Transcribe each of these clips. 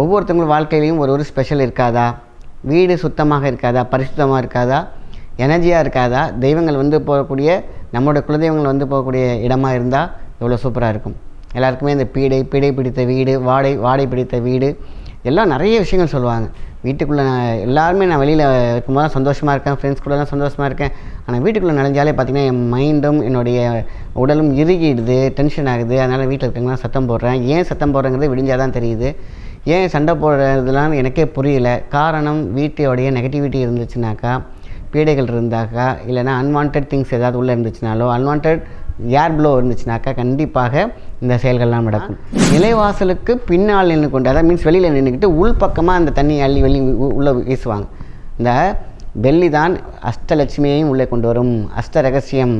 ஒவ்வொருத்தவங்க வாழ்க்கையிலையும் ஒரு ஒரு ஸ்பெஷல் இருக்காதா? வீடு சுத்தமாக இருக்காதா? பரிசுத்தமாக இருக்காதா? எனர்ஜியாக இருக்காதா? தெய்வங்கள் வந்து போகக்கூடிய நம்மளோட குலதெய்வங்கள் வந்து போகக்கூடிய இடமா இருந்தால் எவ்வளோ சூப்பராக இருக்கும். எல்லாருக்குமே இந்த பீடை பீடை பிடித்த வீடு வாடை வாடை பிடித்த வீடு எல்லாம் நிறைய விஷயங்கள் சொல்லுவாங்க. வீட்டுக்குள்ளே நான் எல்லாருமே நான் வெளியில் இருக்கும்போது தான் சந்தோஷமாக இருக்கேன். ஃப்ரெண்ட்ஸ் கூடலாம் சந்தோஷமாக இருக்கேன். ஆனால் வீட்டுக்குள்ளே நனைஞ்சாலே பார்த்தீங்கன்னா என் மைண்டும் என்னுடைய உடலும் இறுகிடுது டென்ஷன் ஆகுது. அதனால் வீட்டில் இருக்கவங்களாம் சத்தம் போடுறேன். ஏன் சத்தம் போடுறேங்கிறது விடிஞ்சால் தான் தெரியுது. ஏன் சண்டை போடுறதுலாம் எனக்கே புரியல. காரணம் வீட்டோடைய நெகட்டிவிட்டி இருந்துச்சுனாக்கா பீடைகள் இருந்தாக்கா இல்லைனா அன்வான்ட் திங்ஸ் ஏதாவது உள்ளே இருந்துச்சுனாலோ அன்வான்ட் ஏர் ப்ளோ இருந்துச்சுனாக்கா கண்டிப்பாக இந்த செயல்கள்லாம் நடக்கும். நிலைவாசலுக்கு பின்னால் நின்று கொண்டு அதாவது மீன்ஸ் வெளியில் நின்றுக்கிட்டு உள் பக்கமாக அந்த தண்ணி அள்ளி வெளி உள்ளே வீசுவாங்க. இந்த வெள்ளி தான் அஷ்டலட்சுமியையும் உள்ளே கொண்டு வரும். அஷ்ட ரகசியம்.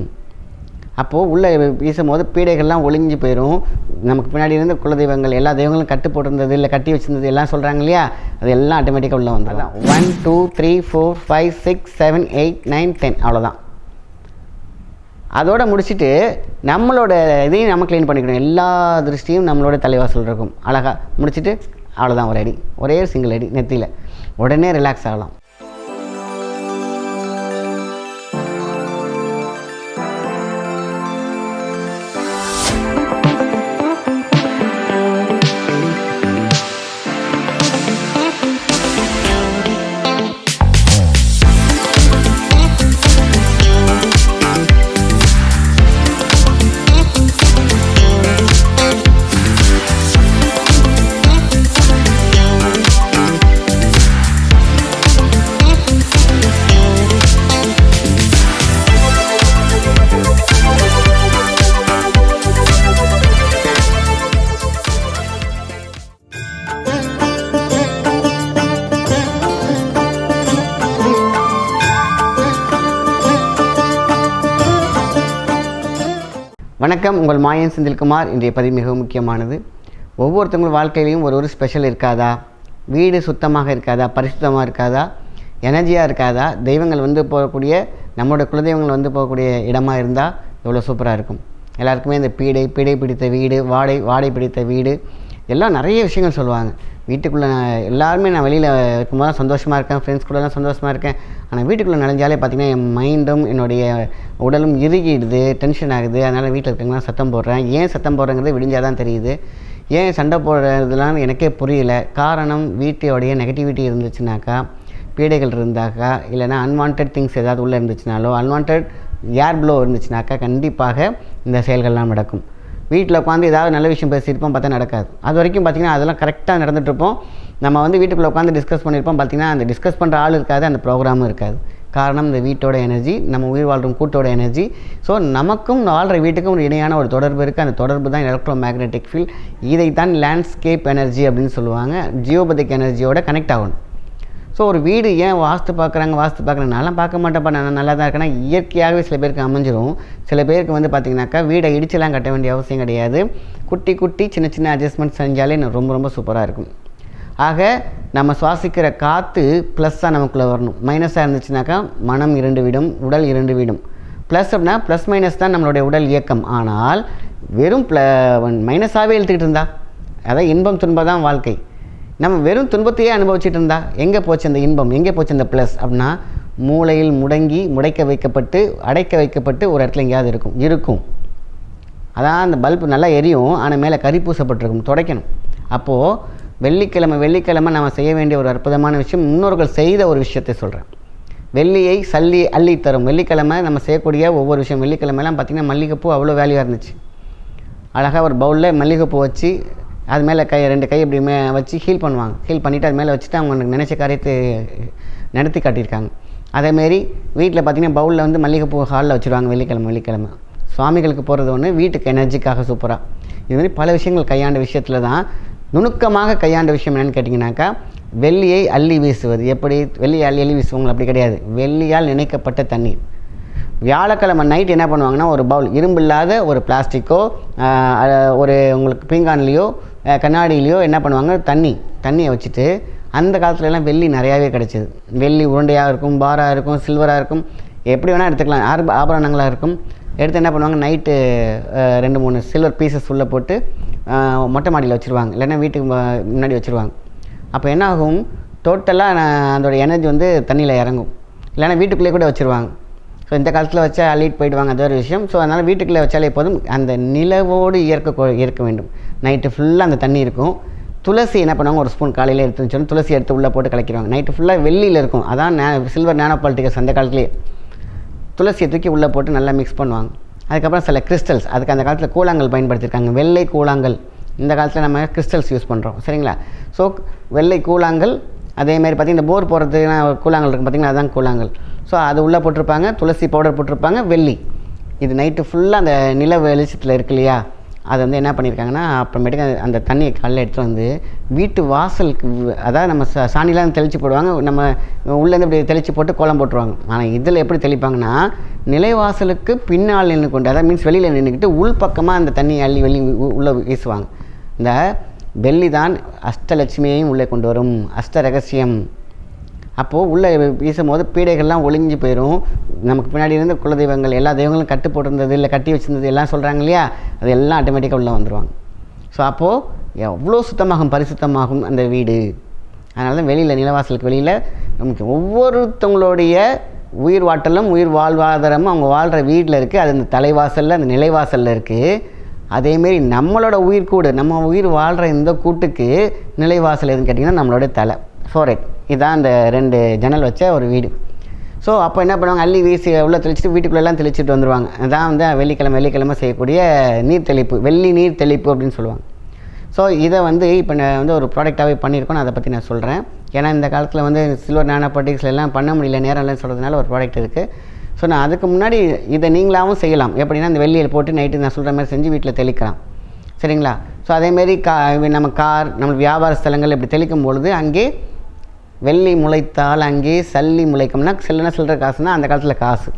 அப்போது உள்ளே வீசும்போது பீடைகள்லாம் ஒளிஞ்சு போயிடும் நமக்கு பின்னாடி இருந்த குலதெய்வங்கள் எல்லா தெய்வங்களும் கட்டு போட்டிருந்தது இல்லை கட்டி வச்சிருந்தது எல்லாம் சொல்கிறாங்க இல்லையா? அது எல்லாம் ஆட்டோமேட்டிக்காக உள்ளே வந்துடும் one two three four five six seven eight nine ten அவ்வளோதான் அதோடு முடிச்சுட்டு நம்மளோட இதையும் நம்ம க்ளீன் பண்ணிக்கணும். எல்லா திருஷ்டியும் நம்மளோட தலைவாசல் இருக்கும். அழகாக முடிச்சுட்டு அவ்வளோதான் ஒரு அடி. ஒரே சிங்கிள் அடி நெத்தியில். உடனே ரிலாக்ஸ் ஆகலாம். வணக்கம் உங்கள் மாயன் செந்தில்குமார். இன்றைய பதிவு மிகவும் முக்கியமானது. ஒவ்வொருத்தவங்க வாழ்க்கையிலையும் ஒரு ஒரு ஸ்பெஷல் இருக்காதா? வீடு சுத்தமாக இருக்காதா? பரிசுத்தமாக இருக்காதா? எனர்ஜியாக இருக்காதா? தெய்வங்கள் வந்து போகக்கூடிய நம்மளோட குலதெய்வங்கள் வந்து போகக்கூடிய இடமா இருந்தால் எவ்வளோ சூப்பராக இருக்கும். எல்லாருக்குமே இந்த பீடை பீடை பிடித்த வீடு வாடை வாடை பிடித்த வீடு எல்லாம் நிறைய விஷயங்கள் சொல்லுவாங்க. வீட்டுக்குள்ளே நான் எல்லாருமே நான் வெளியில் இருக்கும்போது தான் சந்தோஷமாக இருக்கேன். ஃப்ரெண்ட்ஸ் கூடலாம் சந்தோஷமாக இருக்கேன். ஆனால் வீட்டுக்குள்ளே நுழைஞ்சாலே பார்த்தீங்கன்னா என் மைண்டும் என்னுடைய உடலும் இறுகிடுது டென்ஷன் ஆகுது. அதனால் வீட்டில் இருக்கவங்களாம் சத்தம் போடுறேன். ஏன் சத்தம் போடுறேங்கிறது விடிஞ்சால் தான் தெரியுது. ஏன் சண்டை போடுறதுலாம் எனக்கே புரியல. காரணம் வீட்டோடைய நெகட்டிவிட்டி இருந்துச்சுனாக்கா பீடைகள் இருந்தாக்கா இல்லைனா அன்வான்ட் திங்ஸ் ஏதாவது உள்ளே இருந்துச்சுனாலோ அன்வான்ட் ஏர் ப்ளோ இருந்துச்சுனாக்கா கண்டிப்பாக இந்த செயல்கள்லாம் நடக்கும். வீட்டில் உட்காந்து ஏதாவது நல்ல விஷயம் பேசியிருப்போம் பார்த்தா நடக்காது. அது வரைக்கும் பார்த்திங்கன்னா அதெல்லாம் கரெக்டாக நடந்துகிட்ருப்போம் நம்ம வந்து வீட்டுக்குள்ளே உட்காந்து டிஸ்கஸ் பண்ணியிருப்போம். பார்த்திங்கன்னா அந்த டிஸ்கஸ் பண்ணுற ஆள் இருக்காது அந்த ப்ரோக்ராமும் இருக்காது. காரணம் இந்த வீட்டோட எனர்ஜி நம்ம உயிர் வாழ்கிற கூட்டோட எனர்ஜி ஸோ நமக்கும் வாழ்கிற வீட்டுக்கும் ஒரு இணையான ஒரு தொடர்பு இருக்குது அந்த தொடர்பு தான் எலக்ட்ரோ மேக்னெட்டிக் ஃபீல்ட் இதைத்தான் லேண்ட்ஸ்கேப் எனர்ஜி அப்படின்னு சொல்லுவாங்க. ஜியோபதிக் எனர்ஜியோட கனெக்ட் ஆகணும். ஸோ ஒரு வீடு ஏன் வாஸ்து பார்க்குறாங்க வாஸ்து பார்க்குறாங்க நான்லாம் பார்க்க மாட்டேன்ப்பா. நான் நல்லா தான் இருக்கேன்னா இயற்கையாகவே சில பேருக்கு அமைஞ்சிரும். சில பேருக்கு வந்து பார்த்திங்கனாக்கா வீடை இடிச்செல்லாம் கட்ட வேண்டிய அவசியம் கிடையாது. குட்டி குட்டி சின்ன சின்ன அட்ஜஸ்ட்மெண்ட் செஞ்சாலே ரொம்ப ரொம்ப சூப்பராக இருக்கும். ஆக நம்ம சுவாசிக்கிற காற்று ப்ளஸ்ஸாக நமக்குள்ளே வரணும். மைனஸாக இருந்துச்சுனாக்கா மனம் இரண்டு விடும் உடல் இரண்டு விடும். ப்ளஸ் அப்படின்னா ப்ளஸ் மைனஸ் தான் நம்மளுடைய உடல் இயக்கம். ஆனால் வெறும் ப்ள மைனஸாகவே இழுத்துக்கிட்டு இருந்தா? அதான் இன்பம் துன்பம் தான் வாழ்க்கை. நம்ம வெறும் துன்பத்தையே அனுபவிச்சுட்டு இருந்தா எங்கே போச்சு அந்த இன்பம்? எங்கே போச்சு அந்த ப்ளஸ் அப்படின்னா மூளையில் முடங்கி முடைக்க வைக்கப்பட்டு அடைக்க வைக்கப்பட்டு ஒரு இடத்துல எங்கேயாவது இருக்கும். இருக்கும். அதான் அந்த பல்பு நல்லா எரியும் ஆனால் மேலே கறி பூசப்பட்டிருக்கும். துடைக்கணும். அப்போது வெள்ளிக்கிழமை வெள்ளிக்கிழமை நம்ம செய்ய வேண்டிய ஒரு அற்புதமான விஷயம் முன்னோர்கள் செய்த ஒரு விஷயத்தை சொல்கிறேன் வெள்ளியை சல்லி அள்ளி தரும். வெள்ளிக்கிழமை நம்ம செய்யக்கூடிய ஒவ்வொரு விஷயம் வெள்ளிக்கிழமைலாம் பார்த்திங்கன்னா மல்லிகைப்பூ அவ்வளோ வேல்யூவாக இருந்துச்சு. அழகாக ஒரு பவுலில் மல்லிகைப்பூ வச்சு அது மேலே கை ரெண்டு கை இப்படி மே வச்சு ஹீல் பண்ணுவாங்க. ஹீல் பண்ணிவிட்டு அது மேலே வச்சுட்டு அவங்க நினச்ச காரியத்தை நடத்தி காட்டியிருக்காங்க. அதேமாரி வீட்டில் பார்த்தீங்கன்னா பவுலில் வந்து மல்லிகைப்பூ ஹாலில் வச்சுருவாங்க வெள்ளிக்கிழமை வெள்ளிக்கிழமை. சுவாமிகளுக்கு போகிறது ஒன்று வீட்டுக்கு எனர்ஜிக்காக சூப்பராக இதுமாதிரி பல விஷயங்கள் கையாண்ட விஷயத்தில் தான் நுணுக்கமாக கையாண்ட விஷயம் என்னென்னு கேட்டிங்கனாக்கா வெள்ளியை அள்ளி வீசுவது. எப்படி? வெள்ளியை அள்ளி அள்ளி வீசுவாங்க அப்படி கிடையாது. வெள்ளியால் நினைக்கப்பட்ட தண்ணீர். வியாழக்கிழமை நைட் என்ன பண்ணுவாங்கன்னா ஒரு பவுல் இரும்பு இல்லாத ஒரு பிளாஸ்டிக்கோ ஒரு உங்களுக்கு பீங்கான்லேயோ கண்ணாடியிலையோ என்ன பண்ணுவாங்க தண்ணி தண்ணியை வச்சுட்டு அந்த காலத்துலலாம் வெள்ளி நிறையாவே கிடச்சிது. வெள்ளி உருண்டையாக இருக்கும் பாராக இருக்கும் சில்வராக இருக்கும். எப்படி வேணால் எடுத்துக்கலாம் ஆர்ப ஆபரணங்களாக இருக்கும். எடுத்து என்ன பண்ணுவாங்க நைட்டு ரெண்டு மூணு சில்வர் பீசஸ் உள்ளே போட்டு மொட்டை மாடியில் வச்சுருவாங்க. இல்லைன்னா வீட்டுக்கு முன்னாடி வச்சுருவாங்க. அப்போ என்ன ஆகும் டோட்டலாக அதோடய எனர்ஜி வந்து தண்ணியில் இறங்கும். இல்லைன்னா வீட்டுக்குள்ளேயே கூட வச்சுருவாங்க. ஸோ இந்த காலத்தில் வச்சா அள்ளிட்டு போயிடுவாங்க அது ஒரு விஷயம். ஸோ அதனால் வீட்டுக்குள்ளே வச்சாலே போதும். அந்த நிலவோடு இயற்க இருக்க வேண்டும். நைட்டு ஃபுல்லாக அந்த தண்ணி இருக்கும். துளசி என்ன பண்ணுவாங்க? ஒரு ஸ்பூன் காலையில் எடுத்துன்னு வச்சோன்னா துளசி எடுத்து உள்ளே போட்டு கலக்கிடுவாங்க. நைட்டு ஃபுல்லாக வெள்ளியில் இருக்கும். அதான் நே சில்வர் நேனோ பாலிட்டிகல்ஸ் அந்த காலத்துலேயே. துளசியை தூக்கி உள்ளே போட்டு நல்லா மிக்ஸ் பண்ணுவாங்க. அதுக்கப்புறம் சில கிறிஸ்டல்ஸ் அதுக்கு அந்த காலத்தில் கூழாங்கல் பயன்படுத்தியிருக்காங்க. வெள்ளை கூழாங்கல் இந்த காலத்தில் நம்ம கிறிஸ்டல்ஸ் யூஸ் பண்ணுறோம் சரிங்களா? ஸோ வெள்ளை கூழாங்கல் அதேமாதிரி பார்த்திங்கன்னா இந்த போர் போகிறதுக்கு கூழாங்கல் இருக்கும் பார்த்திங்கன்னா அதுதான் கூழாங்கல் ஸோ அது உள்ளே போட்டிருப்பாங்க துளசி பவுடர் போட்டிருப்பாங்க வெள்ளி. இது நைட்டு ஃபுல்லாக அந்த நில வெளிச்சத்தில் இருக்கு இல்லையா? அதை வந்து என்ன பண்ணியிருக்காங்கன்னா அப்புறமேட்டுக்கு அந்த- தண்ணியை காலைல எடுத்துகிட்டு வந்து வீட்டு வாசலுக்கு அதாவது நம்ம சா சாணிலாம் தெளித்து போடுவாங்க நம்ம உள்ளேருந்து இப்படி தெளித்து போட்டு கோலம் போட்டுருவாங்க. ஆனால் இதில் எப்படி தெளிப்பாங்கன்னா நிலைவாசலுக்கு பின்னால் நின்று கொண்டு அதாவது மீன்ஸ் வெளியில் நின்றுக்கிட்டு உள் பக்கமாக அந்த தண்ணியை அள்ளி வெளி உள்ளே வீசுவாங்க. இந்த வெள்ளி தான் அஷ்டலட்சுமியையும் உள்ளே கொண்டு வரும். அஷ்ட ரகசியம். அப்போது உள்ளே வீசும்போது பீடைகள்லாம் ஒளிஞ்சு போயிடும் நமக்கு பின்னாடி இருந்த குலதெய்வங்கள் எல்லா தெய்வங்களும் கட்டு போட்டிருந்தது இல்லை கட்டி வச்சிருந்தது எல்லாம் சொல்கிறாங்க இல்லையா? அது எல்லாம் ஆட்டோமேட்டிக்காக உள்ளே வந்துடுவாங்க ஸோ அப்போது எவ்வளோ சுத்தமாகும் பரிசுத்தமாகும் அந்த வீடு? அதனால தான் வெளியில் நிலவாசலுக்கு வெளியில் நமக்கு ஒவ்வொருத்தவங்களுடைய உயிர் வாட்டலும் உயிர் வாழ்வாதாரமும் அவங்க வாழ்கிற வீட்டில் இருக்குது அது அந்த தலைவாசலில் அந்த நிலைவாசலில் இருக்குது அதேமாரி நம்மளோட உயிர் கூடு நம்ம உயிர் வாழ்கிற இந்த கூட்டுக்கு நிலைவாசல் எதுன்னு கேட்டிங்கன்னா நம்மளோட தலை. ஃபோரைட் இதுதான் அந்த ரெண்டு ஜன்னல் வச்ச ஒரு வீடு. ஸோ அப்போ என்ன பண்ணுவாங்க? அள்ளி வீசி உள்ளே தெளிச்சுட்டு வீட்டுக்குள்ளெல்லாம் தெளிச்சுட்டு வந்துடுவாங்க அதான் வந்து வெள்ளிக்கிழமை வெள்ளிக்கிழமை செய்யக்கூடிய நீர் தெளிப்பு வெள்ளி நீர் தெளிப்பு அப்படின்னு சொல்லுவாங்க. ஸோ இதை வந்து இப்போ நான் வந்து ஒரு ப்ராடக்டாகவே பண்ணியிருக்கோம் நான் அதை பற்றி நான் சொல்கிறேன் ஏன்னா இந்த காலத்தில் வந்து சில்வர் நானோ எல்லாம் பண்ண முடியல. நேரம் இல்லைன்னு சொல்கிறதுனால ஒரு ப்ராடக்ட் இருக்குது ஸோ நான் அதுக்கு முன்னாடி இதை நீங்களாகவும் செய்யலாம். எப்படின்னா இந்த வெள்ளியில் போட்டு நைட்டு நான் சொல்கிற மாதிரி செஞ்சு வீட்டில் தெளிக்கலாம். சரிங்களா? ஸோ அதேமாரி கா நம்ம கார் நம்ம வியாபார ஸ்தலங்கள் இப்படி தெளிக்கும் பொழுது அங்கே வெள்ளி முளைத்தால் அங்கே சல்லி முளைக்கும்னா சில்லன சில்லற காசுனா அந்த காலத்தில் காசு.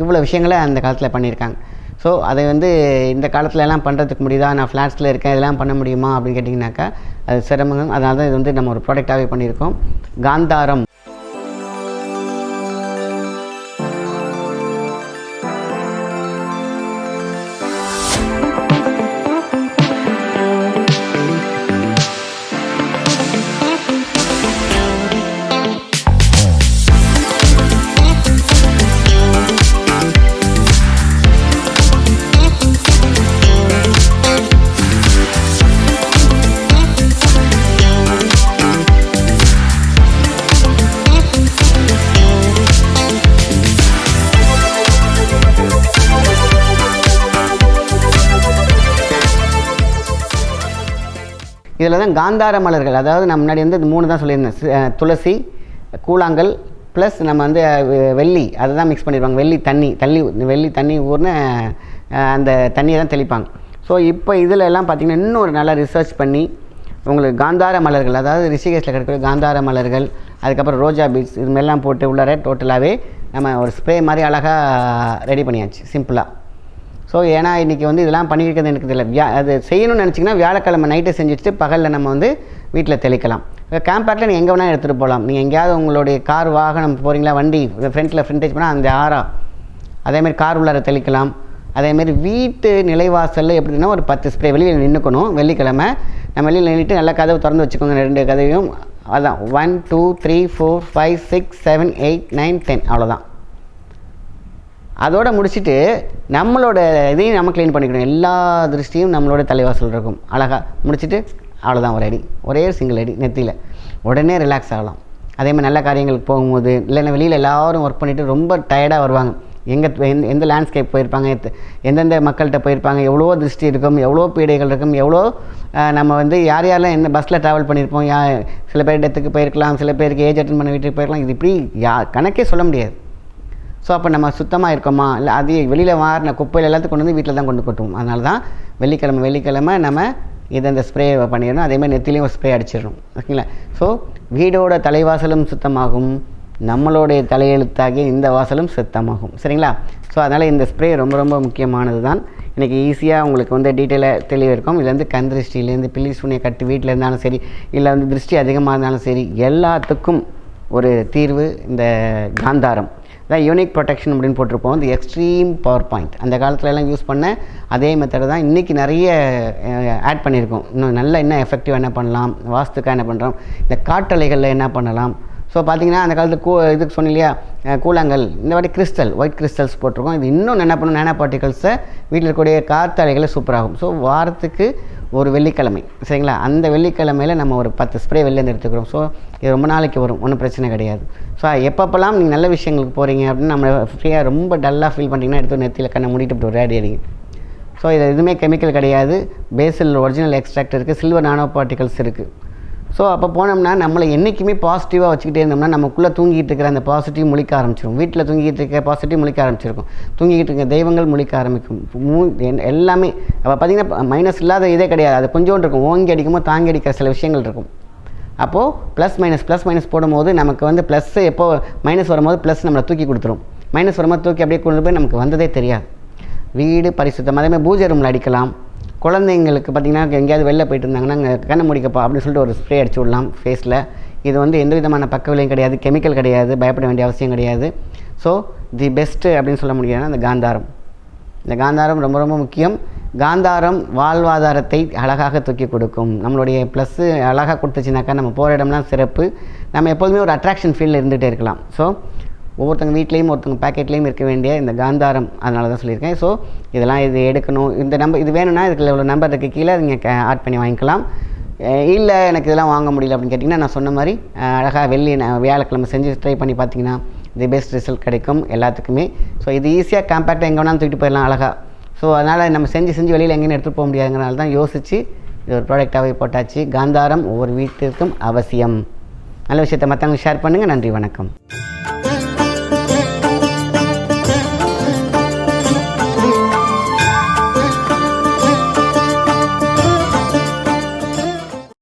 இவ்வளோ விஷயங்களை அந்த காலத்தில் பண்ணியிருக்காங்க. ஸோ அதை வந்து இந்த காலத்துலலாம் பண்ணுறதுக்கு முடியுதா? நான் ஃப்ளாட்ஸில் இருக்கேன் இதெல்லாம் பண்ண முடியுமா? அப்படின்னு கேட்டிங்கனாக்கா அது சிரமம் அதனால தான் இது வந்து நம்ம ஒரு ப்ராடக்டாகவே பண்ணியிருக்கோம். காந்தாரம். இதில் தான் காந்தார மலர்கள். அதாவது நான் முன்னாடி வந்து மூணு தான் சொல்லியிருந்தேன். துளசி கூழாங்கல் ப்ளஸ் நம்ம வந்து வெ- வெள்ளி. அதை தான் மிக்ஸ் பண்ணிடுவாங்க. வெள்ளி தண்ணி தள்ளி வெள்ளி தண்ணி ஊர்ன அந்த தண்ணியை தான் தெளிப்பாங்க. ஸோ இப்போ இதில் எல்லாம் பார்த்திங்கன்னா இன்னும் ஒரு நல்லா ரிசர்ச் பண்ணி உங்களுக்கு காந்தார மலர்கள் அதாவது ரிஷிகேஷில் கிடைக்கிற காந்தார மலர்கள் அதுக்கப்புறம் ரோஜா பீட்ஸ் இது மாதிரிலாம் போட்டு உள்ளார டோட்டலாகவே நம்ம ஒரு ஸ்ப்ரே மாதிரி அழகாக ரெடி பண்ணியாச்சு. சிம்பிளாக ஸோ ஏன்னா இன்றைக்கி வந்து இதெல்லாம் பண்ணியிருக்கிறது எனக்கு தெரியல. வியா அது செய்யணும்னு நினச்சிங்கன்னா வியாழக்கிழமை நைட்டு செஞ்சுட்டு பகலில் நம்ம வந்து வீட்டில் தெளிக்கலாம். கேம்பேக்கில் நீங்கள் எங்கே வேணால் எடுத்துகிட்டு போகலாம் நீங்கள் எங்கேயாவது உங்களுடைய கார் வாகனம் போகிறீங்களா வண்டி ஃப்ரண்ட்டில் ஃப்ரண்டேஜ் பண்ணால் அந்த ஆறா. அதேமாரி கார் உள்ளார தெளிக்கலாம். அதேமாரி வீட்டு நிலைவாசலில் எப்படின்னா ஒரு பத்து ஸ்ப்ரே வெளியில் நின்றுக்கணும் வெள்ளிக்கிழமை நம்ம வெளியில் நின்றுட்டு நல்லா கதவு திறந்து வச்சுக்கோங்க ரெண்டு கதவையும். அதுதான் one two three four five six seven eight nine ten அவ்வளோதான் அதோடு முடிச்சுட்டு நம்மளோட இதையும் நம்ம க்ளீன் பண்ணிக்கணும். எல்லா திருஷ்டியும் நம்மளோட தலைவாசல் இருக்கும். அழகாக முடிச்சுட்டு அவ்வளோதான் ஒரு அடி. ஒரே சிங்கிள் அடி நெத்தியில். உடனே ரிலாக்ஸ் ஆகலாம். அதே மாதிரி நல்ல காரியங்களுக்கு போகும்போது இல்லைன்னா வெளியில் எல்லோரும் ஒர்க் பண்ணிவிட்டு ரொம்ப டயர்டாக வருவாங்க. எங்கே எந்த எந்த லேண்ட்ஸ்கேப் போயிருப்பாங்க எத் எந்தெந்த மக்கள்கிட்ட போயிருப்பாங்க எவ்வளோ திருஷ்டி இருக்கும் எவ்வளோ பீடைகள் இருக்கும் எவ்வளோ நம்ம வந்து யார் யாரெல்லாம் என்ன பஸ்ஸில் ட்ராவல் பண்ணியிருப்போம் யா சில பேர் டெத்துக்கு போயிருக்கலாம் சில பேருக்கு ஏஜ் அட்டன் பண்ண வீட்டுக்கு போயிருக்கலாம் இது இப்படி யா கணக்கே சொல்ல முடியாது. ஸோ அப்போ நம்ம சுத்தமாக இருக்கோமா? இல்லை அது வெளியில் வாரின குப்பையில் எல்லாத்தையும் கொண்டு வந்து வீட்டில் தான் கொண்டு கொட்டுவோம். அதனால தான் வெள்ளிக்கிழமை வெள்ளிக்கிழமை நம்ம இதை இந்த ஸ்ப்ரே பண்ணிடணும். அதேமாதிரி நெத்திலையும் ஒரு ஸ்ப்ரே அடிச்சிடணும். ஓகேங்களா ஸோ வீடோட தலைவாசலும் சுத்தமாகும். நம்மளுடைய தலையெழுத்தாகிய இந்த வாசலும் சுத்தமாகும். சரிங்களா? ஸோ அதனால் இந்த ஸ்ப்ரே ரொம்ப ரொம்ப முக்கியமானது தான் இன்றைக்கி ஈஸியாக உங்களுக்கு வந்து டீட்டெயிலாக தெளிவு இருக்கும் இதுலேருந்து கண் திருஷ்டிலேருந்து பில்லி சூனியை கட்டு வீட்டில் இருந்தாலும் சரி இல்லை வந்து திருஷ்டி அதிகமாக இருந்தாலும் சரி எல்லாத்துக்கும் ஒரு தீர்வு இந்த காந்தாரம். அதான் யூனிக் ப்ரொடெக்ஷன் அப்படின்னு போட்டிருப்போம். இந்த எக்ஸ்ட்ரீம் பவர் பாயிண்ட் அந்த காலத்துல எல்லாம் யூஸ் பண்ண அதே மெத்தடு தான் இன்றைக்கி நிறைய ஆட் பண்ணியிருக்கோம். இன்னும் நல்லா என்ன எஃபெக்டிவ் என்ன பண்ணலாம் வாஸ்துக்காக என்ன பண்ணுறோம் இந்த காட்டலைகளில் என்ன பண்ணலாம். ஸோ பார்த்தீங்கன்னா அந்த காலத்து கூ இதுக்கு சொன்னேன் இல்லையா கூழாங்கல் இந்த வாட்டி கிறிஸ்டல் ஒயிட் கிறிஸ்டல்ஸ் போட்டிருக்கோம். இது இன்னும் என்ன பண்ணும் நேனோ பார்ட்டிகல்ஸை வீட்டில் இருக்கக்கூடிய காற்றாலைகளை சூப்பராகும் ஸோ வாரத்துக்கு ஒரு வெள்ளிக்கிழமை சரிங்களா? அந்த வெள்ளிக்கிழமையில் நம்ம ஒரு பத்து ஸ்ப்ரே வெளிலேருந்து எடுத்துக்கிறோம். ஸோ இது ரொம்ப நாளைக்கு வரும் ஒன்றும் பிரச்சனை கிடையாது. ஸோ எப்பப்பெல்லாம் நீங்கள் நல்ல விஷயங்களுக்கு போகிறீங்க அப்படின்னு நம்ம ஃப்ரீயாக ரொம்ப டல்லாக ஃபீல் பண்ணிட்டீங்கன்னா எடுத்து நெத்தியில் கண்ணை மூடிட்டு இப்படி ஒரு அடிங்க. ஸோ இது எதுவுமே கெமிக்கல் கிடையாது. பேசில் ஒரிஜினல் எக்ஸ்ட்ராக்ட் இருக்குது சில்வர் நானோ பார்ட்டிகல்ஸ் இருக்குது ஸோ அப்போ போனோம்னா நம்மளை என்றைக்குமே பாசிட்டிவாக வச்சுக்கிட்டே இருந்தோம்னா நமக்குள்ளே தூங்கிட்டு இருக்கிற அந்த பாசிட்டிவ் முழிக்க ஆரம்பிச்சிடும் வீட்டில் தூங்கிட்டு இருக்க பாசிட்டிவ் முழிக்க ஆரம்பிச்சிருக்கும். தூங்கிட்டு இருக்க தெய்வங்கள் முழிக்க ஆரம்பிக்கும். மூ என்- எல்லாமே அப்போ பார்த்தீங்கன்னா மைனஸ் இல்லாத இதே கிடையாது. அது கொஞ்சோண்டு இருக்கும். ஓங்கி அடிக்குமோ தாங்கி அடிக்கிற சில விஷயங்கள் இருக்கும். அப்போது ப்ளஸ் மைனஸ் ப்ளஸ் மைனஸ் போடும்போது நமக்கு வந்து ப்ளஸ் எப்போ மைனஸ் வரும்போது ப்ளஸ் நம்மளை தூக்கி கொடுத்துரும். மைனஸ் வரும்போது தூக்கி அப்படியே கொண்டு போய் நமக்கு வந்ததே தெரியாது. வீடு பரிசுத்தம். அதே மாதிரி பூஜை ரூமில் அடிக்கலாம். குழந்தைங்களுக்கு பார்த்திங்கன்னா எங்கேயாவது வெளில போயிட்டு இருந்தாங்கன்னா அங்கே கண்ணை முடிக்கப்பா அப்படின்னு சொல்லிட்டு ஒரு ஸ்ப்ரே அடிச்சு விடலாம் ஃபேஸில் இது வந்து எந்த விதமான பக்க விலையும் கிடையாது கெமிக்கல் கிடையாது பயப்பட வேண்டிய அவசியம் கிடையாது. ஸோ தி பெஸ்ட்டு அப்படின்னு சொல்ல முடியாதுன்னா அந்த காந்தாரம். இந்த காந்தாரம் ரொம்ப ரொம்ப முக்கியம். காந்தாரம் வாழ்வாதாரத்தை அழகாக தூக்கி கொடுக்கும். நம்மளுடைய ப்ளஸ்ஸு அழகாக கொடுத்துச்சுனாக்கா நம்ம போகிற இடம்லாம் சிறப்பு. நம்ம எப்போதுமே ஒரு அட்ராக்ஷன் ஃபீல்டில் இருந்துகிட்டே இருக்கலாம். ஸோ ஒவ்வொருத்தங்க வீட்லேயும் ஒருத்தங்க பேக்கெட்லேயும் இருக்க வேண்டிய இந்த காந்தாரம் அதனால தான் சொல்லியிருக்கேன். ஸோ இதெல்லாம் இது எடுக்கணும். இந்த நம்பர் இது வேணும்னா இதுக்கு இவ்வளோ நம்பர் இருக்குது கீழே நீங்கள் ஆட் பண்ணி வாங்கிக்கலாம். இல்லை எனக்கு இதெல்லாம் வாங்க முடியல அப்படின்னு கேட்டிங்கன்னா நான் சொன்ன மாதிரி அழகாக வெள்ளி நான் வியாழக்கிழமை செஞ்சு ட்ரை பண்ணி பார்த்தீங்கன்னா தி பெஸ்ட் ரிசல்ட் கிடைக்கும் எல்லாத்துக்குமே. ஸோ இது ஈஸியாக காம்பேக்டாக எங்கே வேணாலும் தூக்கிட்டு போயிடலாம் அழகாக ஸோ அதனால் நம்ம செஞ்சு செஞ்சு வெளியில் எங்கேயும் எடுத்துகிட்டு போக முடியாதுங்கிறனால தான் யோசித்து இது ஒரு ப்ராடக்டாகவே போட்டாச்சு. காந்தாரம் ஒவ்வொரு வீட்டிற்கும் அவசியம். நல்ல விஷயத்தை மற்றவங்களுக்கு ஷேர் பண்ணுங்கள் நன்றி வணக்கம்.